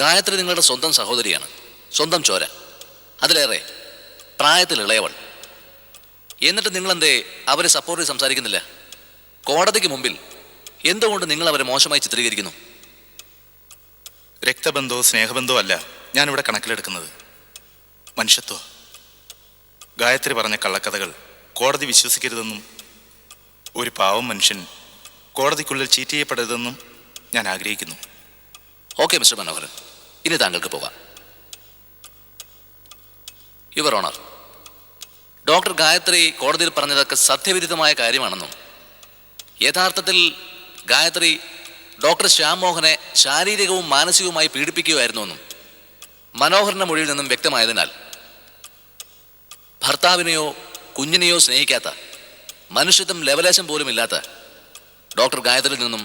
ഗായത്രി നിങ്ങളുടെ സ്വന്തം സഹോദരിയാണ്. സ്വന്തം ചോര. അതിലേറെ പ്രായത്തിൽ ഇളയവൾ. എന്നിട്ട് നിങ്ങളെന്തേ അവരെ സപ്പോർട്ട് ചെയ്ത് സംസാരിക്കുന്നില്ല? കോടതിക്ക് മുമ്പിൽ എന്തുകൊണ്ട് നിങ്ങൾ അവരെ മോശമായി ചിത്രീകരിക്കുന്നു? രക്തബന്ധോ സ്നേഹബന്ധോ അല്ല ഞാനിവിടെ കണക്കിലെടുക്കുന്നത്. മനുഷ്യത്വം. ഗായത്രി പറഞ്ഞ കള്ളക്കഥകൾ കോടതി വിശ്വസിക്കരുതെന്നും ഒരു പാവം മനുഷ്യൻ കോടതിക്കുള്ളിൽ ചീറ്റ് ചെയ്യപ്പെടരുതെന്നും ഞാൻ ആഗ്രഹിക്കുന്നു. Okay mister Manoharan. ഇനി താങ്കൾക്ക് പോകാം. യുവർ ഓണർ ഡോക്ടർ ഗായത്രി കോടതിയിൽ പറഞ്ഞതൊക്കെ സത്യവിരുദ്ധമായ കാര്യമാണെന്നും യഥാർത്ഥത്തിൽ ഗായത്രി ഡോക്ടർ ശ്യാം മോഹനെ ശാരീരികവും മാനസികവുമായി പീഡിപ്പിക്കുകയായിരുന്നുവെന്നും മനോഹരന്റെ മൊഴിയിൽ നിന്നും വ്യക്തമായതിനാൽ ഭർത്താവിനെയോ കുഞ്ഞിനെയോ സ്നേഹിക്കാത്ത മനുഷ്യത്വം ലവലേശം പോലും ഇല്ലാത്ത ഡോക്ടർ ഗായത്രിയിൽ നിന്നും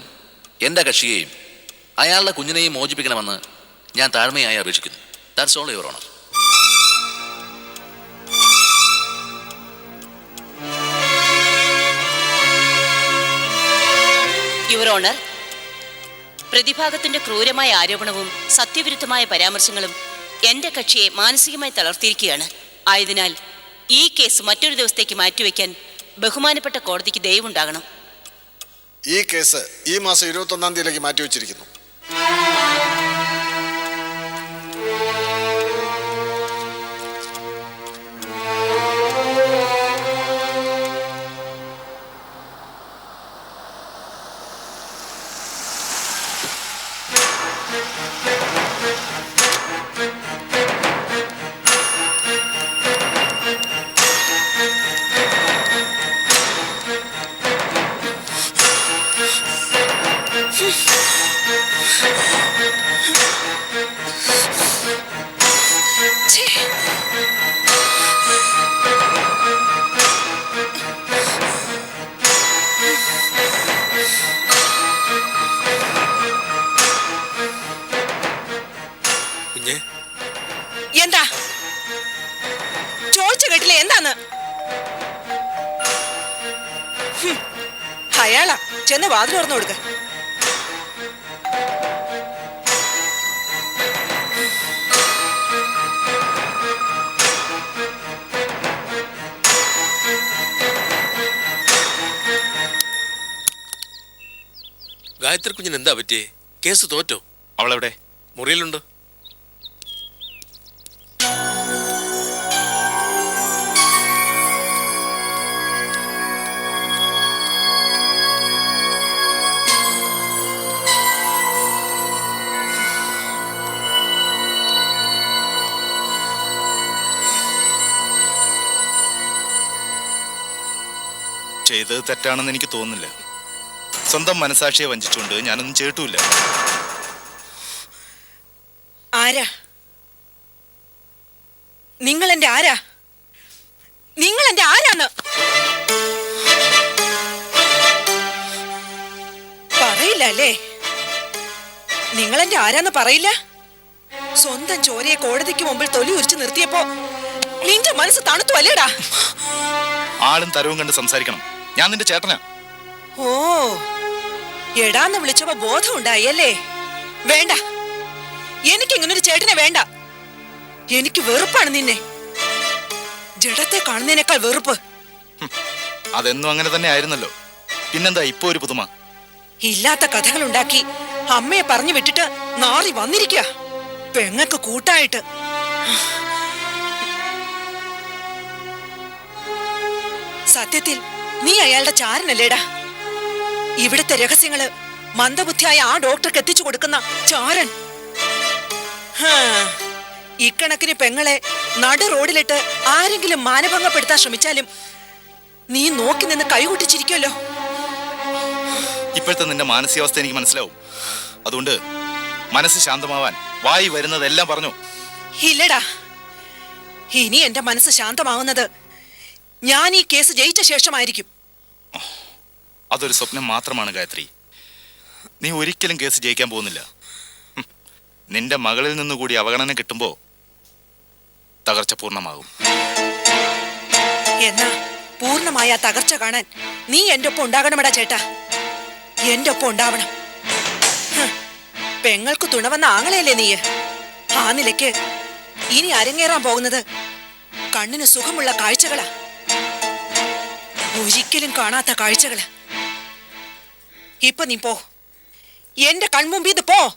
എന്റെ കക്ഷിയെയും അയാളുടെ കുഞ്ഞിനെയും മോചിപ്പിക്കണമെന്ന് ഞാൻ താഴ്മയായി അപേക്ഷിക്കുന്നു. That's all your honour your honour പ്രതിഭാഗത്തിന്റെ ക്രൂരമായ ആരോപണവും സത്യവിരുദ്ധമായ പരാമർശങ്ങളും എന്റെ കക്ഷിയെ മാനസികമായി തളർത്തിയിരിക്കുകയാണ്. ആയതിനാൽ ഈ കേസ് മറ്റൊരു ദിവസത്തേക്ക് മാറ്റിവെക്കാൻ ബഹുമാനപ്പെട്ട കോടതിക്ക് ദയവുണ്ടാകണം. ഈ കേസ് ഈ മാസം ഇരുപത്തൊന്നാം തീയതിയിലേക്ക് മാറ്റിവെച്ചിരിക്കുന്നു. കുഞ്ഞെ ചെന്ന് വാതിൽ തുറന്നു കൊടുക്ക. ഗായത്രി കുഞ്ഞിന് എന്താ പറ്റിയേ? കേസ് തോറ്റോ? അവളെവിടെ? മുറിയിലുണ്ട്? ചെയ്തത് തെറ്റാണെന്ന് എനിക്ക് തോന്നുന്നില്ല. സ്വന്തം മനസാക്ഷിയെ വഞ്ചിച്ചുകൊണ്ട് ഞാനൊന്നും ചെയ്തിട്ടുമില്ല. ആരാ? നിങ്ങൾ എന്റെ ആരാ? നിങ്ങൾ എന്റെ ആരാന്ന്? പറയില്ല അല്ലേ? നിങ്ങൾ എന്റെ ആരാന്ന് പറയില്ല? സ്വന്തം ചോരയെ കോടതിക്ക് മുമ്പിൽ തൊലി ഉരിച്ചു നിർത്തിയപ്പോ നിന്റെ മനസ്സ് തണുത്തു അല്ലേടാ ആളും തരവും കണ്ട് സംസാരിക്കണം. ഞാൻ നിന്റെ ചേട്ടനാ. ഓ എടാന്ന് വിളിച്ചപ്പോ ബോധം ഉണ്ടായി അല്ലേ വേണ്ട. എനിക്ക് ഇങ്ങനൊരു ചേട്ടനെ വേണ്ട. എനിക്ക് വെറുപ്പാണ് നിന്നെ. ജഡത്തെ കാണുന്നതിനേക്കാൾ വെറുപ്പ്. അതെന്നും അങ്ങനെ തന്നെ ആയിരുന്നല്ലോ. പിന്നെന്താ ഇപ്പൊ ഒരു പുതുമ? ഇല്ലാത്ത കഥകൾ ഉണ്ടാക്കി അമ്മയെ പറഞ്ഞു വിട്ടിട്ട് നാറി വന്നിരിക്ക. പെങ്ങക്ക് കൂട്ടായിട്ട്. സത്യത്തിൽ നീ അയാളുടെ ചാരനല്ലേടാ? ഇവിടുത്തെ രഹസ്യങ്ങൾ മന്ദബുദ്ധിയായ ആ ഡോക്ടർക്ക് എത്തിച്ചു കൊടുക്കുന്ന ചാരൻ. ഇക്കണക്കിന് പെങ്ങളെ നടു റോഡിലിട്ട് ആരെങ്കിലും മാനഭംഗപ്പെടുത്താൻ ശ്രമിച്ചാലും നീ നോക്കി നിന്ന് കൈകൊട്ടിച്ചിരിക്കുമല്ലോ ഇപ്പോഴത്തെ നിന്റെ മാനസികാവസ്ഥ എനിക്ക് മനസ്സിലാവും. അതുകൊണ്ട് മനസ്സ് ശാന്തമാവാൻ വായി വരുന്നതെല്ലാം പറഞ്ഞു. ഇല്ലടാ. ഇനി എന്റെ മനസ്സ് ശാന്തമാവുന്നത് ഞാൻ ഈ കേസ് ജയിച്ച ശേഷമായിരിക്കും. അതൊരു സ്വപ്നം മാത്രമാണ് ഗായത്രി. നീ ഒരിക്കലും കേസ് ജയിക്കാൻ പോകുന്നില്ല. നിന്റെ മകളിൽ നിന്നുകൂടി അവഗണന കിട്ടുമ്പോ തകർച്ച പൂർണമാകും. എന്നാ പൂർണമായ തകർച്ച കാണാൻ നീ എന്റെ ഒപ്പം ഉണ്ടാകണമെടാ ചേട്ടാ. എന്റെ ഒപ്പം ഉണ്ടാവണം. പെങ്ങൾക്ക് തുണവന്ന ആങ്ങളയല്ലേ നീ ആ നിലയ്ക്ക് ഇനി അരങ്ങേറാൻ പോകുന്നത് കണ്ണിന് സുഖമുള്ള കാഴ്ചകളാ. ഒരിക്കലും കാണാത്ത കാഴ്ചകൾ. ഇപ്പൊ നീ പോ. എന്റെ കൺമുമ്പിന്ന് പോ.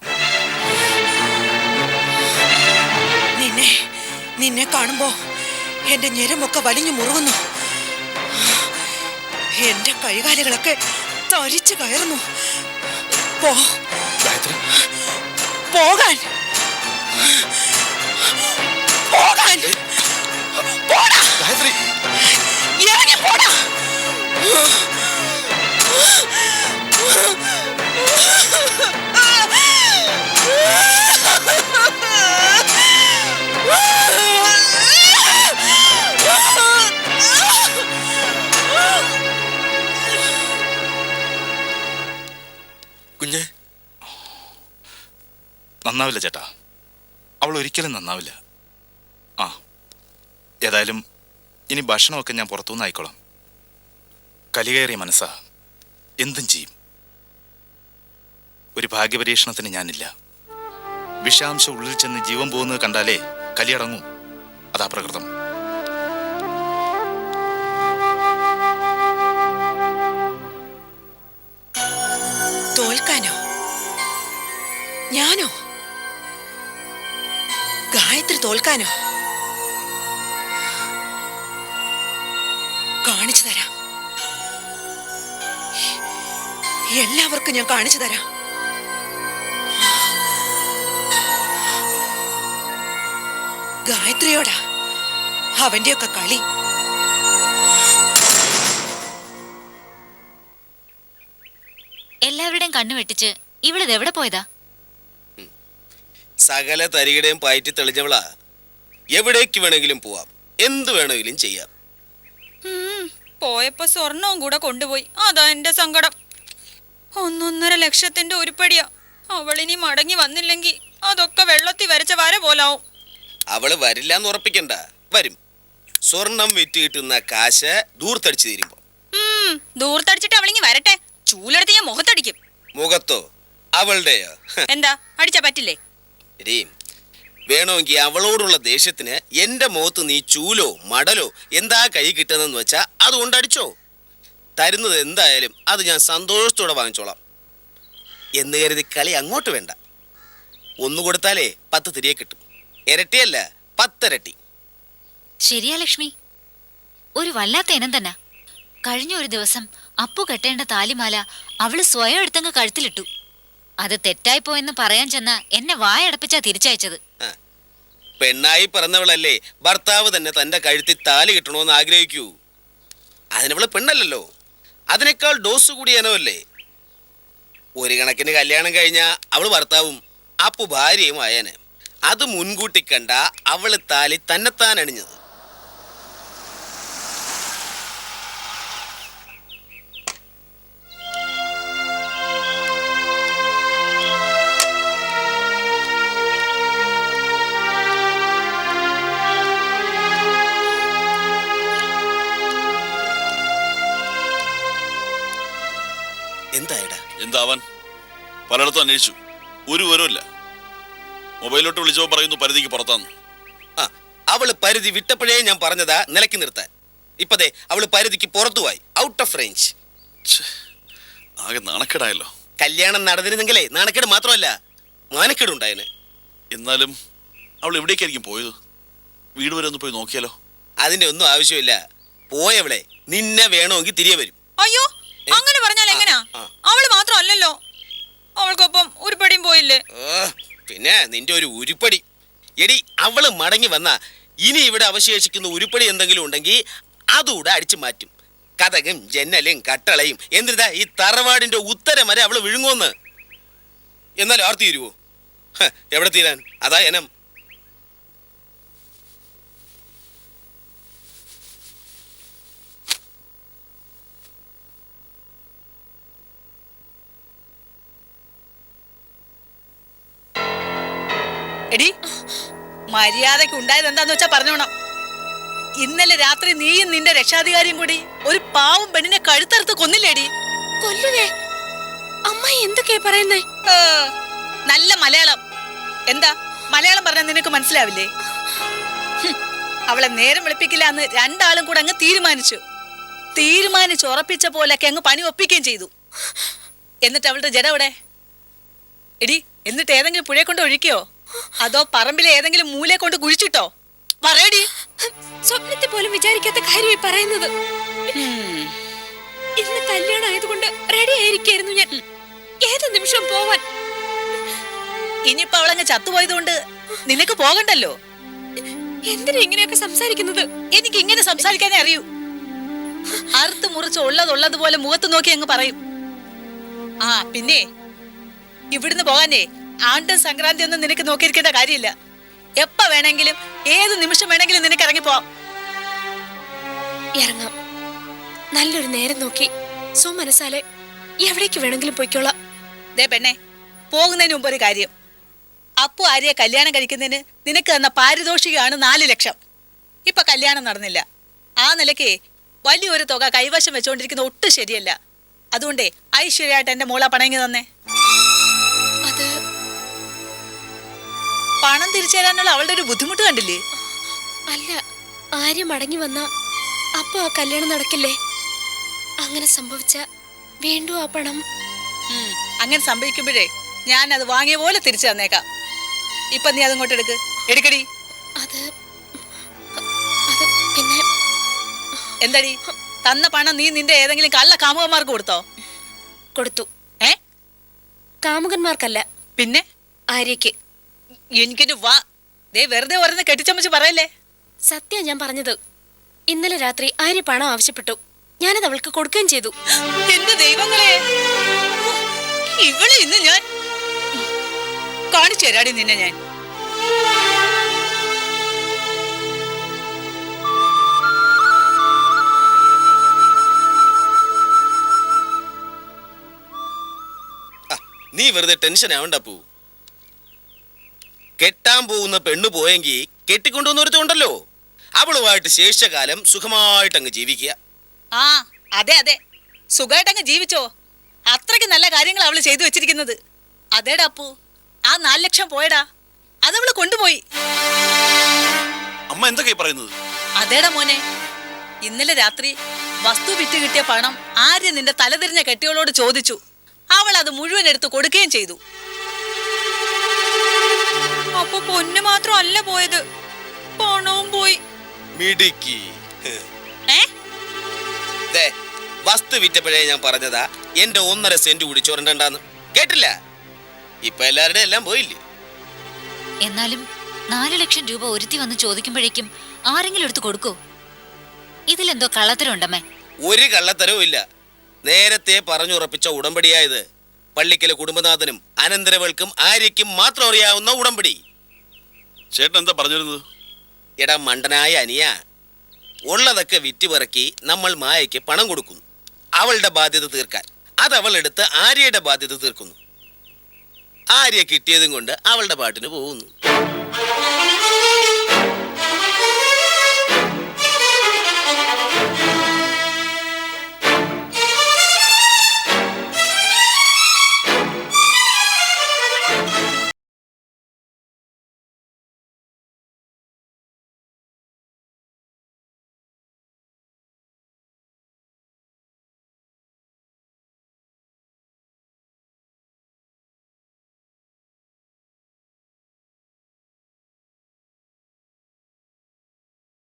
നിന്നെ നിന്നെ കാണുമ്പോ എന്റെ ഞെരമൊക്കെ വലിഞ്ഞു മുറുകുന്നു. എന്റെ കൈകാലുകളൊക്കെ തരിച്ചു കയറുന്നു. പോ. പോകാൻ. പോകാൻ. പോടാ. ഇറങ്ങി പോടാ. നന്നാവില്ല ചേട്ടാ. അവൾ ഒരിക്കലും നന്നാവില്ല. ആ ഏതായാലും ഇനി ഭക്ഷണമൊക്കെ ഞാൻ പുറത്തുനിന്ന് ആയിക്കോളാം കലികയറിയ മനസ്സാ. എന്തും ചെയ്യും. ഒരു ഭാഗ്യപരീക്ഷണത്തിന് ഞാനില്ല. വിഷാംശം ഉള്ളിൽ ചെന്ന് ജീവൻ പോകുന്നത് കണ്ടാലേ കലിയടങ്ങും അതാ പ്രകൃതം. തോൽക്കാനോ? ഞാനോ? ഗായത്രി തോൽക്കാനോ? എല്ലാവർക്കും ഞാൻ കാണിച്ചു തരാം. ഗായത്രിയോടാ അവന്റെയൊക്കെ കളി. എല്ലാവരുടെയും കണ്ണു വെട്ടിച്ച് ഇവളിത് എവിടെ പോയതാ? സകല തരികിടയും പയറ്റി തെളിഞ്ഞവളാ. എവിടേക്ക് വേണമെങ്കിലും പോവാം. എന്ത് വേണമെങ്കിലും ചെയ്യാം. പോയപ്പോ സ്വർണവും കൂടെ കൊണ്ടുപോയി. അതാ എന്റെ സങ്കടം. ഒന്നൊന്നര ലക്ഷത്തിന്റെ ഉരുപ്പടിയാ. അവളിനി മടങ്ങി വന്നില്ലെങ്കിൽ അതൊക്കെ വെള്ളത്തിൽ വരച്ച വര പോലാവും. അവൾ വരില്ല എന്ന് ഉറപ്പിക്കണ്ട. വരും. സ്വർണം വിറ്റ് കിട്ടുന്ന കാശ് ദൂർത്തടിച്ചു തീരുമ്പോ. ദൂർത്തടിച്ചിട്ട് അവളിങ്ങി വരട്ടെ. ചൂലെടുത്ത് ഞാൻ മുഖത്തടിക്കും. മുഖത്തോ? അവളുടെയോ? എന്താ? അടിച്ചാ പറ്റില്ലേ? എടീ, വേണമെങ്കിൽ അവളോടുള്ള ദേഷ്യത്തിന് എന്റെ മുഖത്ത് നീ ചൂലോ മടലോ എന്താ കൈ കിട്ടുന്നതെന്ന് വെച്ചാ അതുകൊണ്ട് അടിച്ചോ. തരുന്നത് എന്തായാലും അത് ഞാൻ സന്തോഷത്തോടെ വാങ്ങിച്ചോളാം. എന്ന് കരുതി കളി അങ്ങോട്ട് വേണ്ട. ഒന്നു കൊടുത്താലേ പത്ത് തിരികെ കിട്ടും. ഇരട്ടിയല്ല പത്തിരട്ടി. ശരിയാ ലക്ഷ്മി. ഒരു വല്ലാത്ത ഇനം തന്നെ. കഴിഞ്ഞ ഒരു ദിവസം അപ്പു കെട്ടേണ്ട താലിമാല അവൾ സ്വയം എടുത്തങ്ങ് കഴുത്തിലിട്ടു. അത് തെറ്റായി തെറ്റായിപ്പോയെന്ന് പറയാൻ ചെന്ന എന്നെ വായടപ്പിച്ചാ തിരിച്ചയച്ചത്. പെണ്ണായി പിറന്നവളല്ലേ ഭർത്താവ് തന്നെ തന്റെ കഴുത്തിൽ താലി കിട്ടണമെന്ന് ആഗ്രഹിക്കൂ. അതിനവൾ പെണ്ണല്ലല്ലോ. അതിനേക്കാൾ ഡോസ് കൂടിയനവല്ലേ? ഒരു കണക്കിന് കല്യാണം കഴിഞ്ഞ അവൾ ഭർത്താവും അപ്പു ഭാര്യയും ആയനെ അത് മുൻകൂട്ടി കണ്ട അവൾ താലി തന്നെത്താൻ അണിഞ്ഞത് പലയിടത്തും അന്വേഷിച്ചു. ഒരു വിവരമില്ല മൊബൈലോട്ട് വിളിച്ചപ്പോൾ പറയുന്നു പരിധിക്ക് പുറത്താന്ന് ആ അവൾ പരിധി വിട്ടപ്പോഴേ ഞാൻ പറഞ്ഞതാ നിലയ്ക്ക് നിർത്താൻ. ഇപ്പതേ അവൾ പരിധിക്ക് പുറത്തുപോയി ഔട്ട് ഓഫ് റേഞ്ച് ആകെ നാണക്കേടായല്ലോ. കല്യാണം നടന്നിരുന്നെങ്കിലേ നാണക്കേട് മാത്രമല്ല മാനക്കേട് ഉണ്ടായേനെ. എന്നാലും അവൾ എവിടേക്കായിരിക്കും പോയത്? വീട് വരെ ഒന്ന് പോയി നോക്കിയാലോ? അതിന്റെ ഒന്നും ആവശ്യമില്ല. പോയവളെ നിന്നെ വേണമെങ്കിൽ തിരികെ വരും. അയ്യോ അങ്ങനെ പറഞ്ഞാൽ എങ്ങനാ. അവൾ മാത്രമല്ലല്ലോ. അവൾക്കൊപ്പം ഉരുപ്പടിയും പിന്നെ നിന്റെ ഒരു ഉരുപ്പടി. എടി അവൾ മടങ്ങി വന്ന ഇനി ഇവിടെ അവശേഷിക്കുന്ന ഉരുപ്പടി എന്തെങ്കിലും ഉണ്ടെങ്കിൽ അതുകൂടെ അടിച്ചു മാറ്റും. കഥകും ജന്നലും കട്ടളയും. എന്നിട്ടാ ഈ തറവാടിന്റെ ഉത്തരം വരെ അവൾ വിഴുങ്ങുമെന്ന്? എന്നാൽ ആർത്തി തീരുവോ എവിടെ തീരാൻ? അതാ എനം എടി മര്യാദയ്ക്ക് ഉണ്ടായത് എന്താന്ന് വെച്ചാ പറഞ്ഞോണം. ഇന്നലെ രാത്രി നീയും നിന്റെ രക്ഷാധികാരിയും കൂടി ഒരു പാവം പെണ്ണിനെ കഴുത്തറുത്ത് കൊന്നില്ലേടി. കൊല്ലുവേ? അമ്മ എന്തൊക്കെയാ പറയുന്നേ? നല്ല മലയാളം. എന്താ? മലയാളം പറഞ്ഞാൽ നിനക്ക് മനസ്സിലാവില്ലേ? അവളെ നേരം വിളിപ്പിക്കില്ല എന്ന് രണ്ടാളും കൂടെ അങ്ങ് തീരുമാനിച്ചു. തീരുമാനിച്ച് ഉറപ്പിച്ച പോലൊക്കെ അങ്ങ് പണി ഒപ്പിക്കുകയും ചെയ്തു. എന്നിട്ട് അവളുടെ ജഡ എവിടെ? എടി എന്നിട്ട് ഏതെങ്കിലും പുഴയെ കൊണ്ട് ഒഴിക്കോ? അതോ പറമ്പിലെ ഏതെങ്കിലും മൂലയെ കൊണ്ട് കുഴിച്ചിട്ടോ? പറയടി. സ്വപ്നത്തെ പോലും വിചാരിക്കാത്ത കാര്യമായി പറയുന്നത്. ഇന്ന് കല്യാണം ആയതുകൊണ്ട് റെഡി ആയിരിക്കായിരുന്നു ഞാൻ. ഏത് നിമിഷം പോവാൻ? ഇനിയിപ്പോ അവളങ്ങ് ചത്തുപോയതുകൊണ്ട് നിനക്ക് പോകണ്ടല്ലോ. എന്തിനാ ഇങ്ങനെയൊക്കെ സംസാരിക്കുന്നത്? എനിക്ക് ഇങ്ങനെ സംസാരിക്കാനേ അറിയൂ. അറുത്ത് മുറിച്ച് ഉള്ളതുള്ളതുപോലെ മുഖത്ത് നോക്കി അങ്ങ് പറയും. ആ പിന്നെ? ഇവിടുന്ന് പോകാനേ. ആണ്ടും സംക്രാന്തി ഒന്നും നിനക്ക് നോക്കിയിരിക്കേണ്ട കാര്യമില്ല. എപ്പ വേണമെങ്കിലും ഏത് നിമിഷം വേണമെങ്കിലും നിനക്ക് ഇറങ്ങിപ്പോവാം ഇറങ്ങാം. നല്ലൊരു നേരം നോക്കി സോ മനസ്സാലെ എവിടേക്ക് വേണമെങ്കിലും പോയിക്കോളാം. ദേ പെണ്ണെ പോകുന്നതിന് മുമ്പ് ഒരു കാര്യം. അപ്പു ആര്യെ കല്യാണം കഴിക്കുന്നതിന് നിനക്ക് തന്ന പാരിതോഷികമാണ് നാല് ലക്ഷം. ഇപ്പൊ കല്യാണം നടന്നില്ല. ആ നിലയ്ക്ക് വലിയൊരു തുക കൈവശം വെച്ചുകൊണ്ടിരിക്കുന്ന ഒട്ടും ശരിയല്ല. അതുകൊണ്ടേ ഐശ്വര്യമായിട്ട് എന്റെ മോളാ പണങ്ങി തന്നെ. പണം തിരിച്ചു തരാനുള്ള അവളുടെ ഒരു ബുദ്ധിമുട്ട് കണ്ടില്ലേ? അല്ല ആര്യ മടങ്ങി വന്ന അപ്പൊ ആ കല്യാണം നടക്കില്ലേ? അങ്ങനെ സംഭവിച്ച വീണ്ടും ആ പണം. അങ്ങനെ സംഭവിക്കുമ്പോഴേ ഞാൻ അത് വാങ്ങിയ പോലെ തിരിച്ചു തന്നേക്കാം. ഇപ്പൊ നീ അതങ്ങോട്ട് എടുക്ക്. എടുക്കടി. അത് അത് പിന്നെ എന്താടി? തന്ന പണം നീ നിന്റെ ഏതെങ്കിലും കള്ള കാമുകന്മാർക്ക് കൊടുത്തോ? കൊടുത്തു. ഏ? കാമുകന്മാർക്കല്ല. പിന്നെ? ആര്യയ്ക്ക്. എനിക്കൊരു വാ. ദേ വെറുതെ ഓരോന്ന് കെട്ടിച്ചമ്മച്ച് പറയല്ലേ? സത്യം ഞാൻ പറഞ്ഞത്. ഇന്നലെ രാത്രി ആര്യ പണം ആവശ്യപ്പെട്ടു. ഞാനത് അവൾക്ക് കൊടുക്കുകയും ചെയ്തു. എന്റെ ദൈവങ്ങളെ. ഇവളെ ഇന്ന് ഞാൻ കാണിച്ചു തരാടി നിന്നെ ഞാൻ. നീ വെറുതെ ടെൻഷൻ ആവണ്ട പൂ. കെട്ടാൻ പോകുന്ന പെണ്ണു പോയെങ്കിൽ കെട്ടിക്കൊണ്ടുവന്നൊരുത്തുണ്ടല്ലോ. അവളുമായിട്ട് ശേഷകാലം സുഖമായിട്ട് അങ്ങ് ജീവിക്കുക. ആ അതെ അതെ. സുഖമായിട്ട് അങ്ങ് ജീവിച്ചോ. അത്രയ്ക്ക് നല്ല കാര്യങ്ങൾ അവൾ ചെയ്തു വെച്ചിരിക്കുന്നത്. അതേടാ അപ്പു. ആ നാല് ലക്ഷം പോയടാ. അതവൾ കൊണ്ടുപോയി. അമ്മ എന്തൊക്കെയാ പറയുന്നത്? അതേടാ മോനെ. ഇന്നലെ രാത്രി വസ്തു വിറ്റ് കിട്ടിയ പണം ആര്യ നിന്റെ തലതിരിഞ്ഞ കെട്ടിയോളോട് ചോദിച്ചു. അവൾ അത് മുഴുവൻ എടുത്ത് കൊടുക്കുകയും ചെയ്തു. അല്ല പോയത്. പണവും പോയി. മിടുക്കി. ഏ? ദേ, വസ്തു വിറ്റപ്പോഴേ ഞാൻ പറഞ്ഞതാ എന്റെ ഒന്നര സെന്റ് കൂടി ചുരണ്ടണ്ടാന്ന്. കേട്ടില്ല? ഇപ്പൊ എല്ലാവരുടെ എല്ലാം പോയില്ലേ? എന്നാലും നാല് ലക്ഷം രൂപ ഒരുത്തി വന്ന് ചോദിക്കുമ്പോഴേക്കും ആരെങ്കിലും എടുത്ത് കൊടുക്കോ. ഇതിലെന്തോ കള്ളത്തരമുണ്ടമ്മേ. ഒരു കള്ളത്തരവും ഇല്ല. നേരത്തെ പറഞ്ഞുറപ്പിച്ച ഉടമ്പടിയായത് പള്ളിക്കലെ കുടുംബനാഥനും അനന്തരവൾക്കും ആര്യയ്ക്കും മാത്രം അറിയാവുന്ന ഉടമ്പടി. ചേട്ടൻ എന്താ പറഞ്ഞിരുന്നത്? എടാ മണ്ടനായ അനിയ ഉള്ളതൊക്കെ വിറ്റുപിറക്കി നമ്മൾ മായയ്ക്ക് പണം കൊടുക്കുന്നു. അവളുടെ ബാധ്യത തീർക്കാൻ. അത് അവൾ എടുത്ത് ആര്യയുടെ ബാധ്യത തീർക്കുന്നു. ആര്യ കിട്ടിയതും കൊണ്ട് അവളുടെ പാട്ടിന് പോകുന്നു.